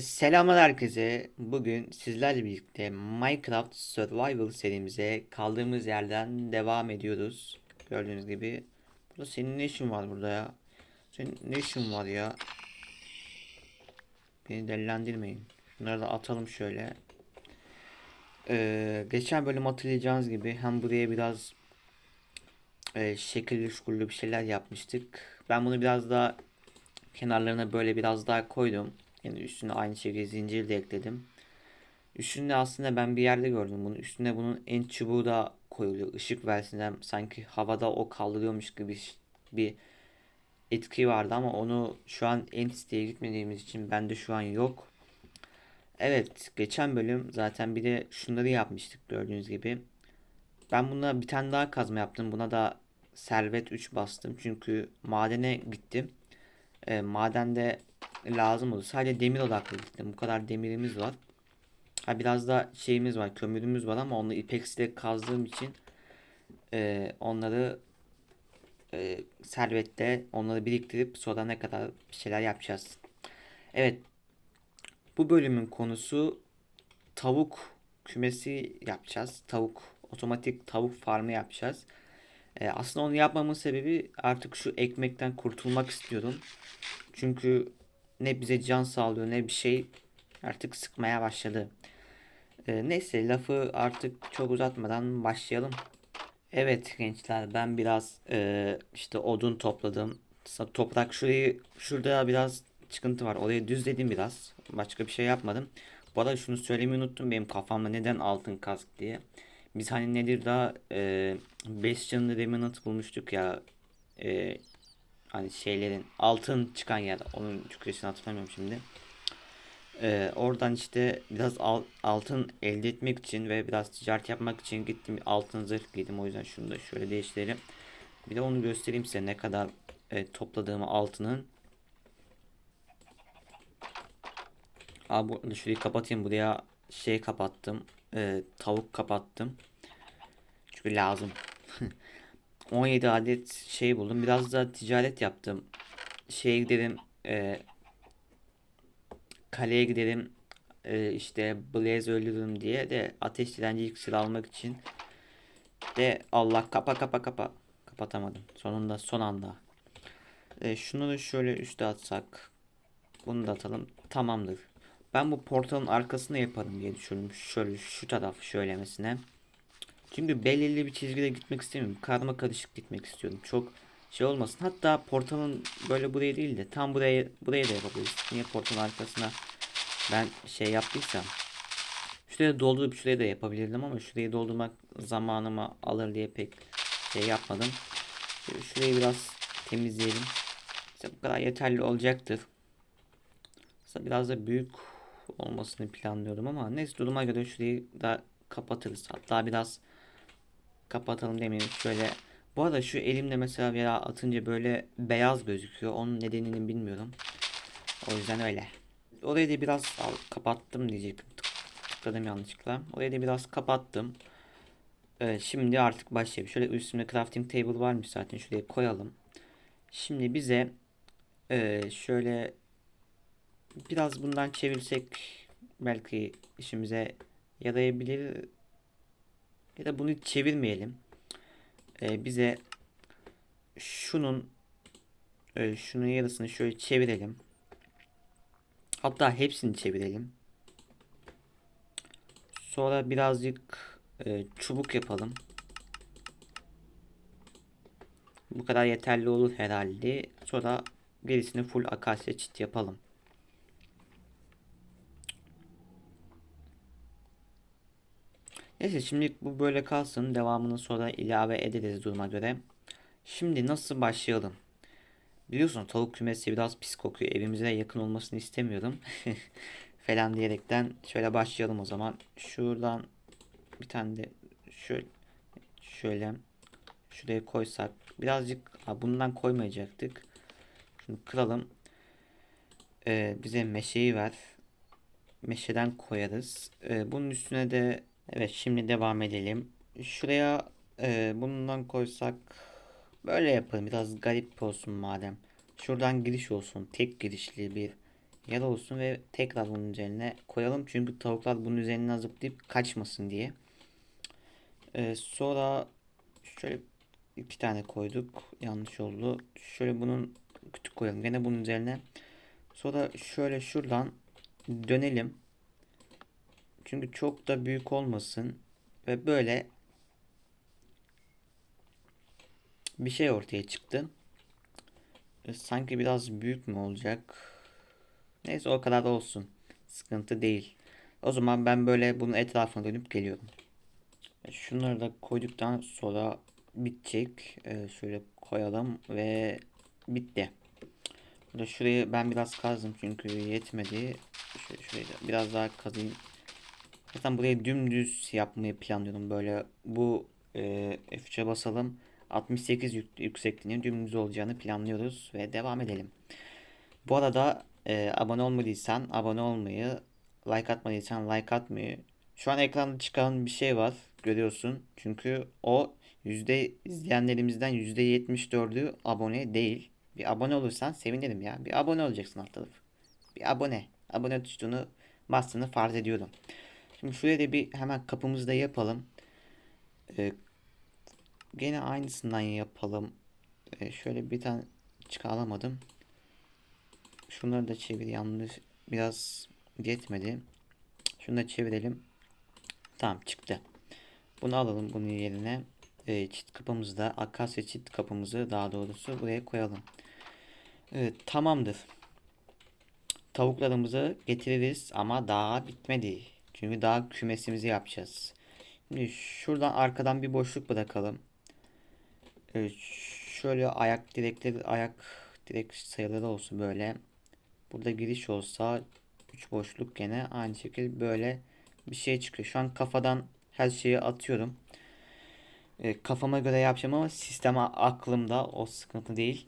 Selamlar herkese. Bugün sizlerle birlikte Minecraft Survival serimize kaldığımız yerden devam ediyoruz. Gördüğünüz gibi. Burada senin ne işin var burada ya? Senin ne işin var ya? Beni delilendirmeyin. Şunları da atalım şöyle. Ee, geçen bölüm hatırlayacağınız gibi hem buraya biraz e, şekilli şukullu bir şeyler yapmıştık. Ben bunu biraz daha kenarlarına böyle biraz daha koydum. Yani üstüne aynı şekilde zincir de ekledim. Üstünde aslında ben bir yerde gördüm bunu. Üstüne bunun en çubuğu da koyuluyor. Işık versin hem sanki havada o kaldırıyormuş gibi bir etki vardı ama onu şu an en siteye gitmediğimiz için bende şu an yok. Evet, geçen bölüm zaten bir de şunları yapmıştık gördüğünüz gibi. Ben buna bir tane daha kazma yaptım. Buna da servet 3 bastım. Çünkü madene gittim. E, madende lazım olur. Sadece demir odaklı gittim. Bu kadar demirimiz var. Ha biraz da şeyimiz var, kömürümüz var ama onu ipeksiyle kazdığım için e, onları e, servette onları biriktirip sonra ne kadar bir şeyler yapacağız. Evet. Bu bölümün konusu tavuk kümesi yapacağız. Tavuk otomatik tavuk farmı yapacağız. E, aslında onu yapmamın sebebi artık şu ekmekten kurtulmak istiyorum. Çünkü ne bize can sağlıyor ne bir şey artık sıkmaya başladı. E, neyse lafı artık çok uzatmadan başlayalım. Evet gençler ben biraz e, işte odun topladım. Toprak şurayı şurada biraz çıkıntı var. Orayı düzledim biraz. Başka bir şey yapmadım. Bu arada şunu söylemeyi unuttum benim kafamda neden altın kask diye. Biz hani nedir daha 5 e, canlı Remnant bulmuştuk ya e, hani şeylerin altın çıkan yer onun Türkçesini hatırlamıyorum şimdi. E, oradan işte biraz al, altın elde etmek için ve biraz ticaret yapmak için gittim altın zırh giydim o yüzden şunu da şöyle değiştirelim. Bir de onu göstereyim size ne kadar e, topladığımı altının. Abi bu şurayı kapatayım buraya şey kapattım e, tavuk kapattım. Çünkü lazım. 17 adet şey buldum. Biraz da ticaret yaptım. Şeye gidelim. E, kaleye gidelim. E, işte Blaze öldürürüm diye de ateş direnci iksir almak için. De Allah kapa kapa kapa. Kapatamadım. Sonunda son anda. E, şunu da şöyle üste atsak. Bunu da atalım. Tamamdır. Ben bu portalın arkasını yaparım diye düşündüm. Şöyle şu taraf şöylemesine. Çünkü belirli bir çizgide gitmek istemiyorum. Karma karışık gitmek istiyorum. Çok şey olmasın. Hatta portalın böyle buraya değil de tam buraya buraya da yapabiliriz. Niye portalın arkasına ben şey yaptıysam. Şuraya doldurup şuraya da yapabilirdim ama şurayı doldurmak zamanımı alır diye pek şey yapmadım. Şurayı biraz temizleyelim. İşte bu kadar yeterli olacaktır. Biraz da büyük olmasını planlıyordum ama neyse duruma göre şurayı da kapatırız. Hatta biraz kapatalım demeyelim. Şöyle bu arada şu elimde mesela veya atınca böyle beyaz gözüküyor. Onun nedenini bilmiyorum. O yüzden öyle. Orayı da biraz al, kapattım diyecektim. Tıkladım yanlışlıkla. Orayı da biraz kapattım. Evet, şimdi artık başlayalım. Şöyle üstümde crafting table varmış zaten. Şuraya koyalım. Şimdi bize e, şöyle biraz bundan çevirsek belki işimize yarayabilir. Ya da bunu çevirmeyelim. Ee, bize şunun e, şunun yarısını şöyle çevirelim. Hatta hepsini çevirelim. Sonra birazcık e, çubuk yapalım. Bu kadar yeterli olur herhalde. Sonra gerisini full akasya çit yapalım. Neyse şimdi bu böyle kalsın. Devamını sonra ilave ederiz duruma göre. Şimdi nasıl başlayalım? Biliyorsun tavuk kümesi biraz pis kokuyor. Evimize yakın olmasını istemiyorum. falan diyerekten şöyle başlayalım o zaman. Şuradan bir tane de şöyle şöyle şuraya koysak birazcık ha, bundan koymayacaktık. Şunu kıralım. Ee, bize meşeyi ver. Meşeden koyarız. Ee, bunun üstüne de Evet şimdi devam edelim. Şuraya e, bundan koysak böyle yapalım. Biraz garip olsun madem. Şuradan giriş olsun. Tek girişli bir yer olsun ve tekrar bunun üzerine koyalım. Çünkü tavuklar bunun üzerinden zıplayıp kaçmasın diye. Ee, sonra şöyle iki tane koyduk. Yanlış oldu. Şöyle bunun küçük koyalım. Gene bunun üzerine. Sonra şöyle şuradan dönelim. Çünkü çok da büyük olmasın. Ve böyle bir şey ortaya çıktı. E, Sanki biraz büyük mü olacak? Neyse o kadar da olsun. Sıkıntı değil. O zaman ben böyle bunun etrafına dönüp geliyorum. E, Şunları da koyduktan sonra bitecek. E, şöyle koyalım ve bitti. Burada şurayı ben biraz kazdım çünkü yetmedi. Şöyle şurayı biraz daha kazayım. Zaten burayı dümdüz yapmayı planlıyorum. Böyle bu e, F3'e basalım. 68 yük, yüksekliğinin dümdüz olacağını planlıyoruz ve devam edelim. Bu arada e, abone olmadıysan abone olmayı, like atmadıysan like atmayı. Şu an ekranda çıkan bir şey var görüyorsun. Çünkü o yüzde izleyenlerimizden yüzde 74'ü abone değil. Bir abone olursan sevinirim ya. Bir abone olacaksın alt. Bir abone. Abone tuşunu bastığını farz ediyorum. Şimdi şuraya da bir hemen kapımızı da yapalım. Ee, gene aynısından yapalım. Ee, şöyle bir tane çıkaramadım. Şunları da çevir yanlış biraz yetmedi. Şunu da çevirelim. Tamam çıktı. Bunu alalım bunun yerine. Ee, çit kapımızı da akasya çit kapımızı daha doğrusu buraya koyalım. Evet tamamdır. Tavuklarımızı getiririz ama daha bitmedi. Çünkü daha kümesimizi yapacağız. Şimdi şuradan arkadan bir boşluk bırakalım. Evet, şöyle ayak direkleri ayak direk sayıları olsun böyle. Burada giriş olsa 3 boşluk gene aynı şekilde böyle bir şey çıkıyor. Şu an kafadan her şeyi atıyorum. E, kafama göre yapacağım ama sisteme aklımda o sıkıntı değil.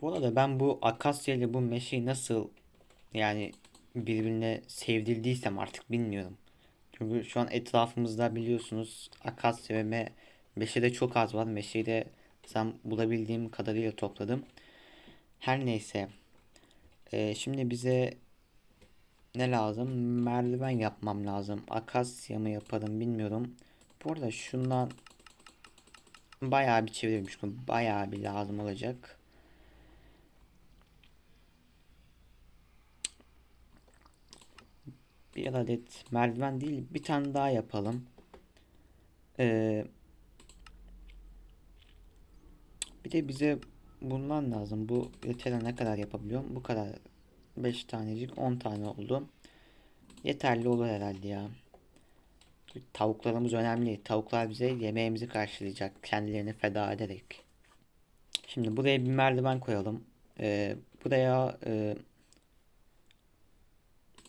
Bu arada ben bu akasya ile bu meşeyi nasıl yani birbirine sevdirdiysem artık bilmiyorum. Çünkü şu an etrafımızda biliyorsunuz akasya ve me meşe de çok az var. Meşeyi de sen bulabildiğim kadarıyla topladım. Her neyse. Ee, şimdi bize ne lazım? Merdiven yapmam lazım. Akasya mı yaparım bilmiyorum. Bu arada şundan bayağı bir çevirmiş. Bayağı bir lazım olacak. Bir adet merdiven değil bir tane daha yapalım. Ee, bir de bize bundan lazım. Bu yeterli ne kadar yapabiliyorum? Bu kadar. 5 tanecik 10 tane oldu. Yeterli olur herhalde ya. Tavuklarımız önemli. Tavuklar bize yemeğimizi karşılayacak. Kendilerini feda ederek. Şimdi buraya bir merdiven koyalım. Ee, buraya e,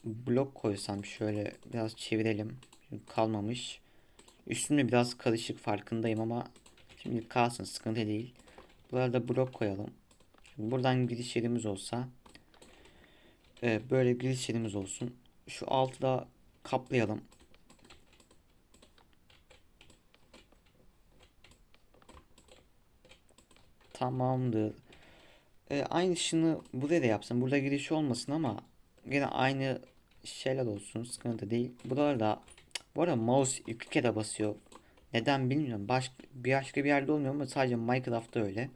blok koysam şöyle biraz çevirelim. Şimdi kalmamış. Üstünde biraz karışık farkındayım ama şimdi kalsın sıkıntı değil. Buralarda blok koyalım. Şimdi buradan giriş yerimiz olsa e, böyle giriş yerimiz olsun. Şu altı da kaplayalım. Tamamdır. E, aynısını buraya da yapsam. Burada giriş olmasın ama yine aynı şeyler olsun. Sıkıntı değil. Buralarda bu arada mouse iki kere basıyor. Neden bilmiyorum. Baş, bir başka bir yerde olmuyor ama sadece Minecraft'ta öyle.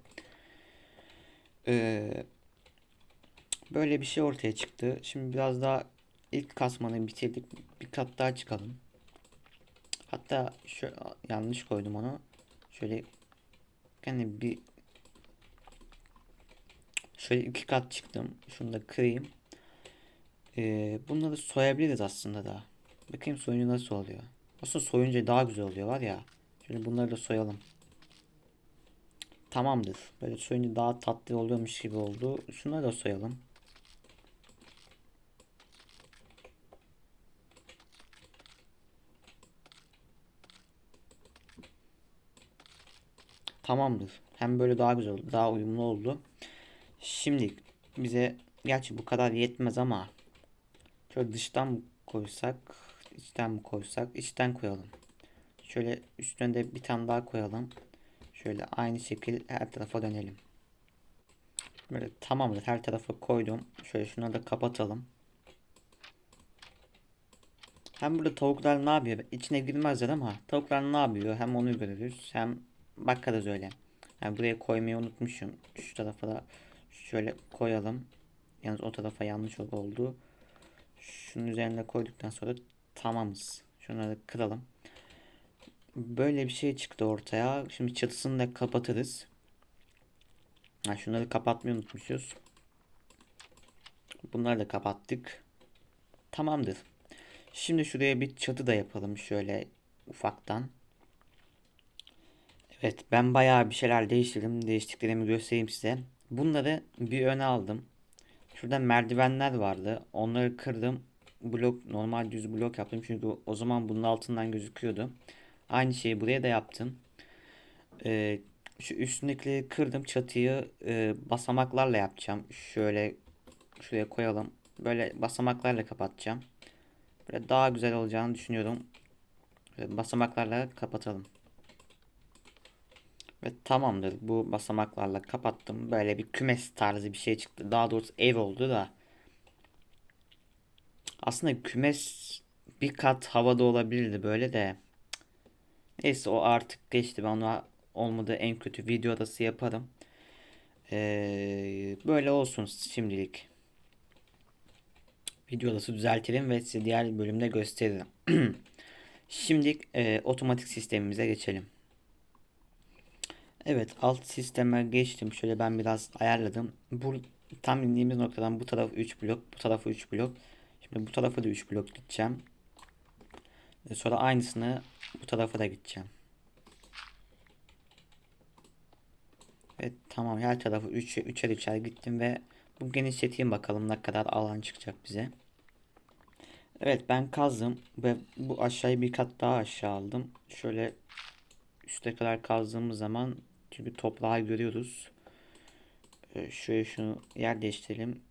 Ee, böyle bir şey ortaya çıktı. Şimdi biraz daha ilk kasmanı bitirdik. Bir kat daha çıkalım. Hatta şu yanlış koydum onu. Şöyle yani bir şöyle iki kat çıktım. Şunu da kırayım. Ee, bunları soyabiliriz aslında da. Bakayım soyunca nasıl oluyor. Aslında soyunca daha güzel oluyor var ya. Şöyle bunları da soyalım. Tamamdır. Böyle soyunca daha tatlı oluyormuş gibi oldu. Şunları da soyalım. Tamamdır. Hem böyle daha güzel oldu. Daha uyumlu oldu. Şimdi bize gerçi bu kadar yetmez ama şöyle dıştan mı koysak içten mi koysak içten koyalım. Şöyle üstüne de bir tane daha koyalım. Şöyle aynı şekil her tarafa dönelim. Böyle tamamdır. Her tarafa koydum. Şöyle şunları da kapatalım. Hem burada tavuklar ne yapıyor? İçine girmezler ama tavuklar ne yapıyor? Hem onu görürüz. Hem bakarız öyle. Yani buraya koymayı unutmuşum. Şu tarafa da şöyle koyalım. Yalnız o tarafa yanlış oldu. Şunun üzerine koyduktan sonra tamamız. Şunları kıralım. Böyle bir şey çıktı ortaya. Şimdi çatısını da kapatırız. Ha, şunları kapatmayı unutmuşuz. Bunları da kapattık. Tamamdır. Şimdi şuraya bir çatı da yapalım şöyle ufaktan. Evet ben bayağı bir şeyler değiştirdim. Değiştiklerimi göstereyim size. Bunları bir öne aldım. Şurada merdivenler vardı. Onları kırdım. Blok normal düz blok yaptım. Çünkü o zaman bunun altından gözüküyordu. Aynı şeyi buraya da yaptım. Ee, şu üstündekileri kırdım. Çatıyı e, basamaklarla yapacağım. Şöyle şuraya koyalım. Böyle basamaklarla kapatacağım. Böyle daha güzel olacağını düşünüyorum. Böyle basamaklarla kapatalım. Ve tamamdır. Bu basamaklarla kapattım. Böyle bir kümes tarzı bir şey çıktı. Daha doğrusu ev oldu da. Aslında kümes bir kat havada olabilirdi böyle de. Neyse o artık geçti. Ben ona olmadı en kötü video adası yaparım. Ee, böyle olsun şimdilik. Video adası düzeltelim ve size diğer bölümde gösteririm. Şimdi e, otomatik sistemimize geçelim. Evet alt sisteme geçtim. Şöyle ben biraz ayarladım. Bu tam indiğimiz noktadan bu taraf 3 blok, bu tarafa 3 blok. Şimdi bu tarafa da 3 blok gideceğim. E, sonra aynısını bu tarafa da gideceğim. Evet tamam her tarafı 3'e 3'er 3'er gittim ve bu genişleteyim bakalım ne kadar alan çıkacak bize. Evet ben kazdım ve bu aşağıyı bir kat daha aşağı aldım. Şöyle üste kadar kazdığımız zaman çünkü toprağı görüyoruz. Ee, şöyle şunu yer değiştirelim.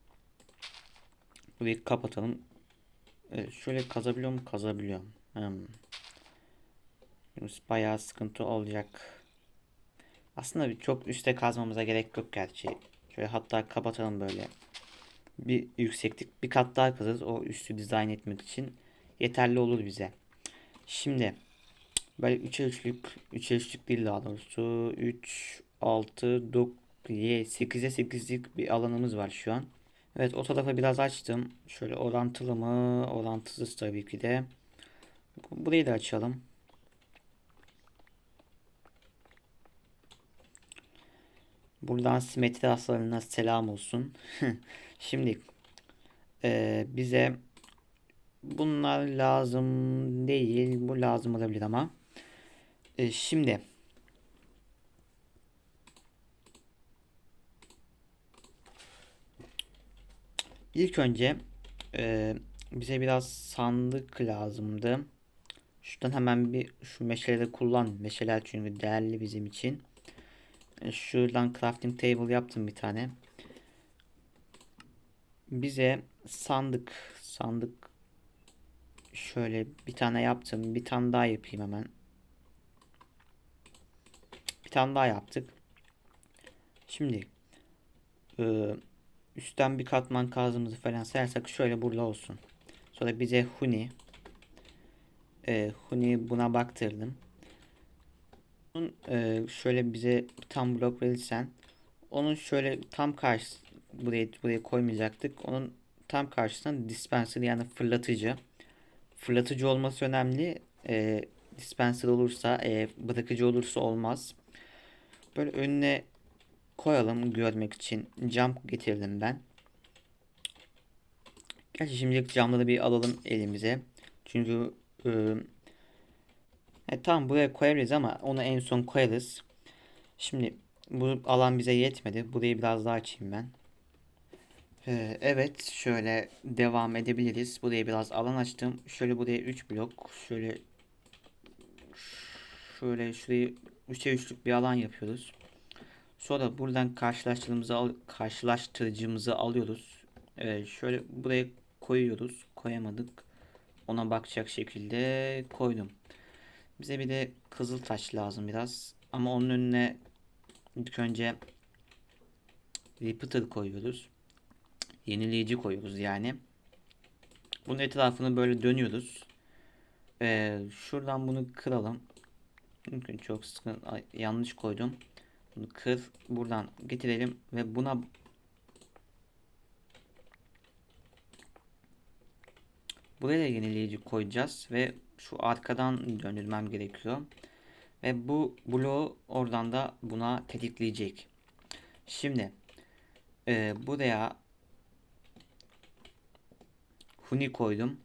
Burayı kapatalım. Şöyle kazabiliyor mu? Kazabiliyorum. Hmm. Bayağı sıkıntı olacak. Aslında çok üste kazmamıza gerek yok gerçi. Şöyle hatta kapatalım böyle. Bir yükseklik bir kat daha kazarız. O üstü dizayn etmek için yeterli olur bize. Şimdi böyle 3'e 3'lük 3'e 3'lük değil daha doğrusu 3 6 9 8'e 8'lik bir alanımız var şu an. Evet o tarafa biraz açtım. Şöyle orantılı mı? Orantısız tabii ki de. Burayı da açalım. Buradan simetri hasarına selam olsun. Şimdi e, bize bunlar lazım değil. Bu lazım olabilir ama. E, şimdi ilk önce e, bize biraz sandık lazımdı. Şuradan hemen bir şu meşaleleri kullan. Meşaleler çünkü değerli bizim için. E, şuradan crafting table yaptım bir tane. Bize sandık sandık şöyle bir tane yaptım. Bir tane daha yapayım hemen. Tane daha yaptık. Şimdi e, üstten bir katman kazımızı falan sayarsak şöyle burada olsun. Sonra bize huni e, huni buna baktırdım. Bunun e, şöyle bize tam blok verirsen onun şöyle tam karşı buraya buraya koymayacaktık. Onun tam karşısında dispenser yani fırlatıcı. Fırlatıcı olması önemli. E, dispenser olursa, e, bırakıcı olursa olmaz. Böyle önüne koyalım görmek için. Cam getirdim ben. Gerçi şimdilik camları bir alalım elimize. Çünkü e, e, tamam buraya koyabiliriz ama onu en son koyarız. Şimdi bu alan bize yetmedi. Burayı biraz daha açayım ben. Ee, evet şöyle devam edebiliriz. Buraya biraz alan açtım. Şöyle buraya 3 blok. Şöyle şöyle şurayı 3'e 3'lük bir alan yapıyoruz. Sonra buradan karşılaştırıcımızı, al karşılaştırıcımızı alıyoruz. Evet, şöyle buraya koyuyoruz. Koyamadık. Ona bakacak şekilde koydum. Bize bir de kızıl taş lazım biraz. Ama onun önüne ilk önce repeater koyuyoruz. Yenileyici koyuyoruz yani. Bunun etrafını böyle dönüyoruz. Ee, şuradan bunu kıralım. Mümkün çok sıkıntı ay, yanlış koydum. Bunu kır buradan getirelim ve buna buraya da yenileyici koyacağız ve şu arkadan döndürmem gerekiyor. Ve bu bloğu oradan da buna tetikleyecek. Şimdi e, buraya huni koydum.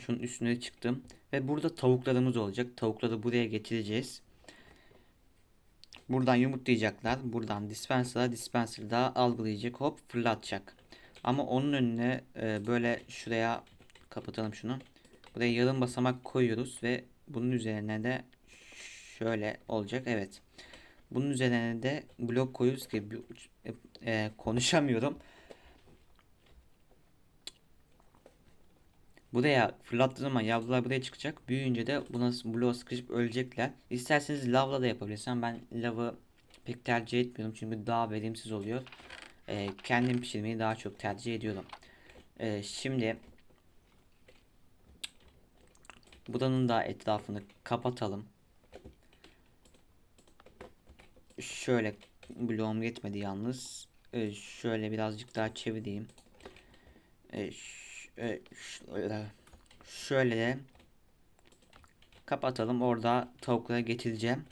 Şunun üstüne çıktım. Ve burada tavuklarımız olacak. Tavukları buraya getireceğiz. Buradan yumurtlayacaklar. Buradan dispenser'a dispenser daha algılayacak. Hop fırlatacak. Ama onun önüne e, böyle şuraya kapatalım şunu. Buraya yarım basamak koyuyoruz ve bunun üzerine de şöyle olacak. Evet. Bunun üzerine de blok koyuyoruz ki e, konuşamıyorum. Buraya fırlattığı zaman yavrular buraya çıkacak. Büyüyünce de buna bloğa sıkışıp ölecekler. İsterseniz lavla da yapabilirsem ben lavı pek tercih etmiyorum çünkü daha verimsiz oluyor. Ee, kendim pişirmeyi daha çok tercih ediyorum. Ee, şimdi buranın da etrafını kapatalım. Şöyle bloğum yetmedi yalnız. Ee, şöyle birazcık daha çevireyim. Ee, e, şöyle de kapatalım. Orada tavuklara getireceğim.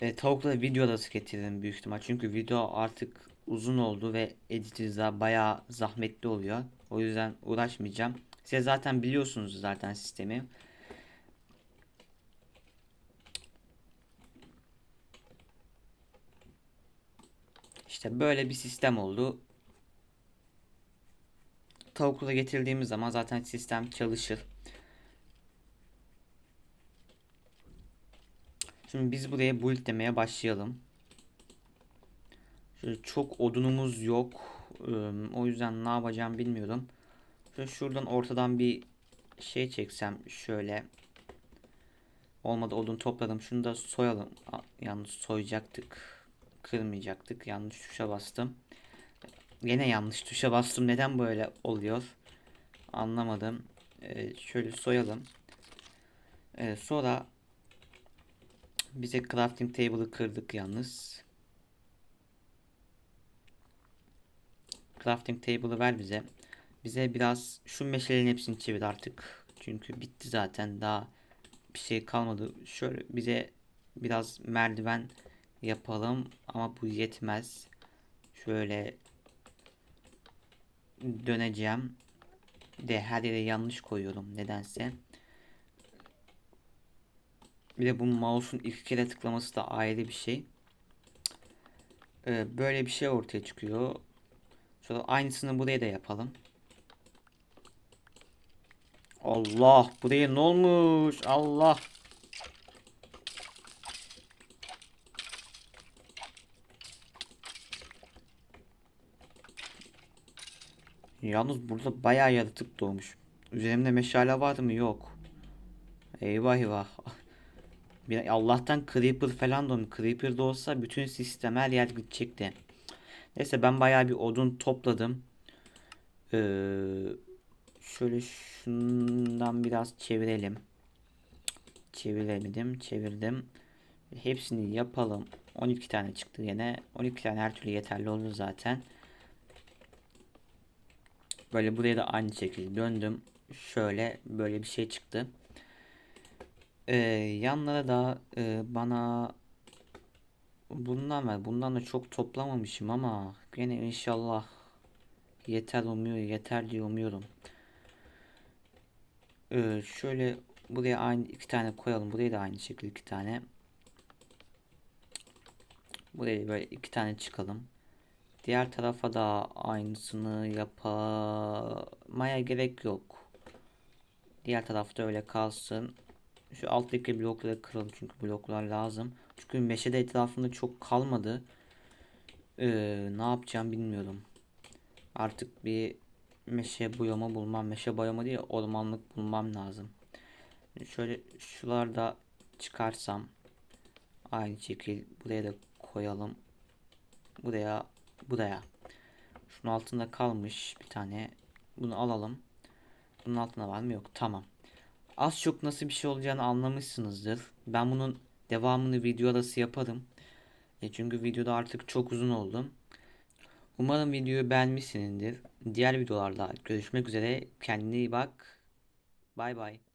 E, tavuklara video arası getiririm büyük ihtimal. Çünkü video artık uzun oldu ve editizde bayağı zahmetli oluyor. O yüzden uğraşmayacağım. Siz zaten biliyorsunuz zaten sistemi. İşte böyle bir sistem oldu tavukla getirdiğimiz zaman zaten sistem çalışır. Şimdi biz buraya build demeye başlayalım. Şöyle çok odunumuz yok. O yüzden ne yapacağım bilmiyorum. Şöyle şuradan ortadan bir şey çeksem şöyle. Olmadı odun topladım. Şunu da soyalım. Yalnız soyacaktık. Kırmayacaktık. Yanlış tuşa bastım. Yine yanlış tuşa bastım. Neden böyle oluyor? Anlamadım. Ee, şöyle soyalım. Ee, sonra bize crafting table'ı kırdık yalnız. Crafting table'ı ver bize. Bize biraz şu meşalerin hepsini çevir artık. Çünkü bitti zaten. Daha bir şey kalmadı. Şöyle bize biraz merdiven yapalım ama bu yetmez. Şöyle döneceğim. De her yere yanlış koyuyorum nedense. Bir de bu mouse'un iki kere tıklaması da ayrı bir şey. Ee, böyle bir şey ortaya çıkıyor. Sonra aynısını buraya da yapalım. Allah buraya ne olmuş? Allah. Yalnız burada bayağı yaratık doğmuş. Üzerimde meşale var mı? Yok. Eyvah eyvah. Bir Allah'tan Creeper falan doğmuş. Creeper de olsa bütün sistem her yer gidecekti. Neyse ben bayağı bir odun topladım. Ee, şöyle şundan biraz çevirelim. Çeviremedim. Çevirdim. Hepsini yapalım. 12 tane çıktı yine. 12 tane her türlü yeterli olur zaten. Böyle buraya da aynı şekilde döndüm. Şöyle böyle bir şey çıktı. Ee, yanlara da e, bana bundan ver. Bundan da çok toplamamışım ama yine inşallah yeter umuyor yeter diye umuyorum. Ee, şöyle buraya aynı iki tane koyalım. Buraya da aynı şekilde iki tane. Buraya böyle iki tane çıkalım. Diğer tarafa da aynısını yapmaya gerek yok. Diğer tarafta öyle kalsın. Şu alttaki blokları kıralım çünkü bloklar lazım. Çünkü meşede etrafında çok kalmadı. Ee, ne yapacağım bilmiyorum. Artık bir meşe boyama bulmam. Meşe boyama değil ormanlık bulmam lazım. Şöyle şularda çıkarsam aynı şekil buraya da koyalım. buraya buraya. Şunun altında kalmış bir tane. Bunu alalım. Bunun altında var mı? Yok. Tamam. Az çok nasıl bir şey olacağını anlamışsınızdır. Ben bunun devamını video arası yaparım. E çünkü videoda artık çok uzun oldu. Umarım videoyu beğenmişsinizdir. Diğer videolarda görüşmek üzere. Kendine iyi bak. Bay bay.